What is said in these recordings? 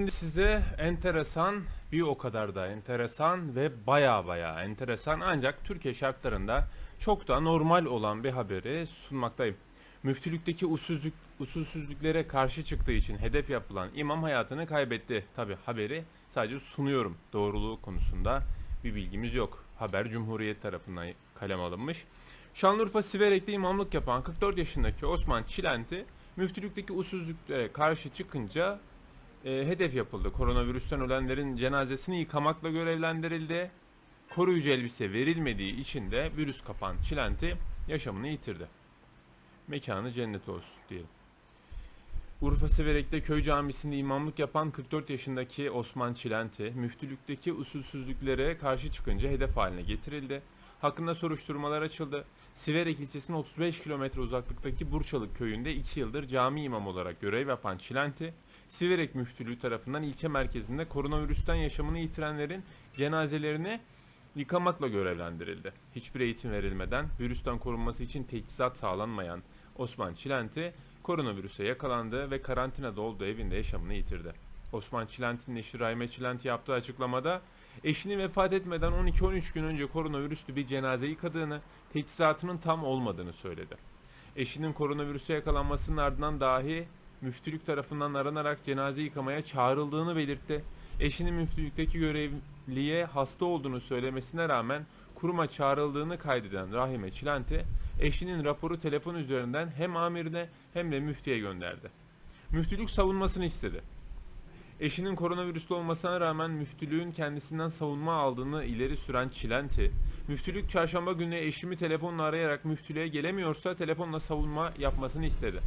Şimdi size enteresan, bir o kadar da enteresan ve baya baya enteresan ancak Türkiye şartlarında çok da normal olan bir haberi sunmaktayım. Müftülükteki usulsüzlük, usulsüzlüklere karşı çıktığı için hedef yapılan imam hayatını kaybetti. Tabi haberi sadece sunuyorum. Doğruluğu konusunda bir bilgimiz yok. Haber Cumhuriyet tarafından kalem alınmış. Şanlıurfa Siverek'te imamlık yapan 44 yaşındaki Osman Çilenti müftülükteki usulsüzlüklere karşı çıkınca e, hedef yapıldı. Koronavirüsten ölenlerin cenazesini yıkamakla görevlendirildi. Koruyucu elbise verilmediği için de virüs kapan Çilenti yaşamını yitirdi. Mekanı cennet olsun diyelim. Urfa Siverek'te köy camisinde imamlık yapan 44 yaşındaki Osman Çilenti, müftülükteki usulsüzlüklere karşı çıkınca hedef haline getirildi. Hakkında soruşturmalar açıldı. Siverek ilçesinin 35 kilometre uzaklıktaki Burçalık köyünde 2 yıldır cami imam olarak görev yapan Çilenti, Siverek Müftülüğü tarafından ilçe merkezinde koronavirüsten yaşamını yitirenlerin cenazelerini yıkamakla görevlendirildi. Hiçbir eğitim verilmeden virüsten korunması için teçhizat sağlanmayan Osman Çilenti koronavirüse yakalandı ve karantinada olduğu evinde yaşamını yitirdi. Osman Çilenti'nin eşi Rahime Çilenti yaptığı açıklamada eşinin vefat etmeden 12-13 gün önce koronavirüslü bir cenaze yıkadığını, teçhizatının tam olmadığını söyledi. Eşinin koronavirüse yakalanmasının ardından dahi müftülük tarafından aranarak cenaze yıkamaya çağrıldığını belirtti. Eşinin müftülükteki görevliye hasta olduğunu söylemesine rağmen kuruma çağrıldığını kaydeden Rahime Çilenti, eşinin raporu telefon üzerinden hem amirine hem de müftiye gönderdi. Müftülük savunmasını istedi. Eşinin koronavirüslü olmasına rağmen müftülüğün kendisinden savunma aldığını ileri süren Çilenti, müftülük çarşamba günü eşimi telefonla arayarak müftülüğe gelemiyorsa telefonla savunma yapmasını istedi.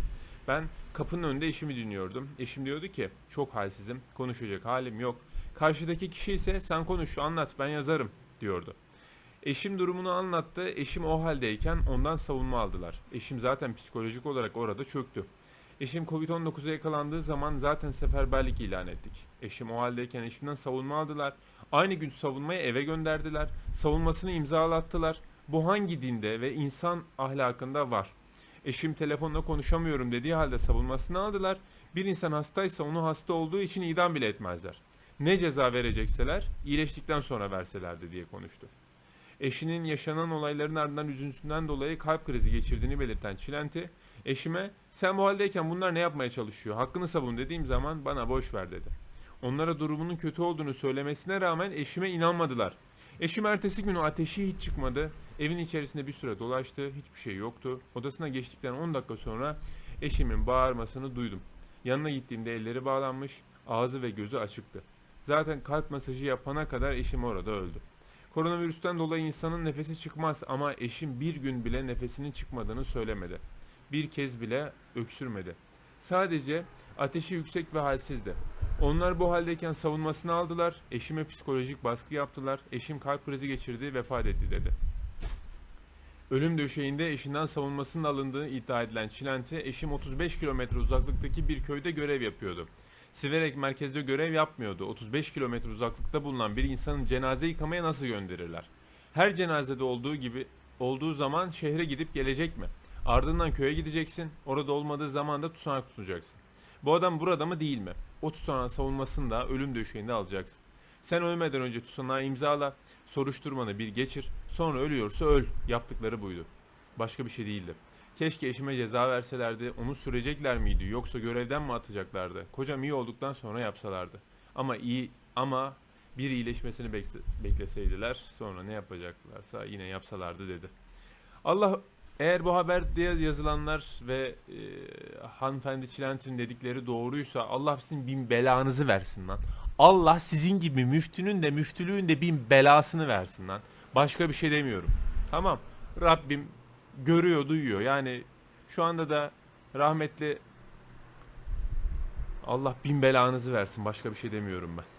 Ben kapının önünde eşimi dinliyordum. Eşim diyordu ki çok halsizim, konuşacak halim yok. Karşıdaki kişi ise sen konuş anlat ben yazarım diyordu. Eşim durumunu anlattı. Eşim o haldeyken ondan savunma aldılar. Eşim zaten psikolojik olarak orada çöktü. Eşim Covid-19'a yakalandığı zaman zaten seferberlik ilan ettik. Eşim o haldeyken eşimden savunma aldılar. Aynı gün savunmayı eve gönderdiler. Savunmasını imzalattılar. Bu hangi dinde ve insan ahlakında var? Eşim telefonla konuşamıyorum dediği halde savunmasını aldılar. Bir insan hastaysa onu hasta olduğu için idam bile etmezler. Ne ceza verecekseler iyileştikten sonra verselerdi diye konuştu. Eşinin yaşanan olayların ardından üzüntüsünden dolayı kalp krizi geçirdiğini belirten Çilenti, eşime sen bu haldeyken bunlar ne yapmaya çalışıyor hakkını savun dediğim zaman bana boş ver dedi. Onlara durumunun kötü olduğunu söylemesine rağmen eşime inanmadılar. Eşim ertesi günü ateşi hiç çıkmadı. Evin içerisinde bir süre dolaştı. Hiçbir şey yoktu. Odasına geçtikten 10 dakika sonra eşimin bağırmasını duydum. Yanına gittiğimde elleri bağlanmış, ağzı ve gözü açıktı. Zaten kalp masajı yapana kadar eşim orada öldü. Koronavirüsten dolayı insanın nefesi çıkmaz ama eşim bir gün bile nefesinin çıkmadığını söylemedi. Bir kez bile öksürmedi. Sadece ateşi yüksek ve halsizdi. Onlar bu haldeyken savunmasını aldılar. Eşime psikolojik baskı yaptılar. Eşim kalp krizi geçirdi, vefat etti dedi. Ölüm döşeğinde eşinden savunmasının alındığı iddia edilen Çilenti, eşim 35 kilometre uzaklıktaki bir köyde görev yapıyordu. Siverek merkezde görev yapmıyordu. 35 kilometre uzaklıkta bulunan bir insanın cenaze yıkamaya nasıl gönderirler? Her cenazede olduğu gibi olduğu zaman şehre gidip gelecek mi? Ardından köye gideceksin. Orada olmadığı zaman da tutanak tutacaksın. Bu adam burada mı değil mi? O tutanağın savunmasını da ölüm döşeğinde alacaksın. Sen ölmeden önce tutanağı imzala, soruşturmanı bir geçir, sonra ölüyorsa öl. Yaptıkları buydu. Başka bir şey değildi. Keşke eşime ceza verselerdi, onu sürecekler miydi yoksa görevden mi atacaklardı? Kocam iyi olduktan sonra yapsalardı. Ama iyi ama bir iyileşmesini bekleseydiler sonra ne yapacaklarsa yine yapsalardı dedi. Allah eğer bu haberde yazılanlar ve e, hanımefendi Çilenti'nin dedikleri doğruysa Allah sizin bin belanızı versin lan. Allah sizin gibi müftünün de müftülüğün de bin belasını versin lan. Başka bir şey demiyorum. Tamam. Rabbim görüyor, duyuyor. Yani şu anda da rahmetli Allah bin belanızı versin. Başka bir şey demiyorum ben.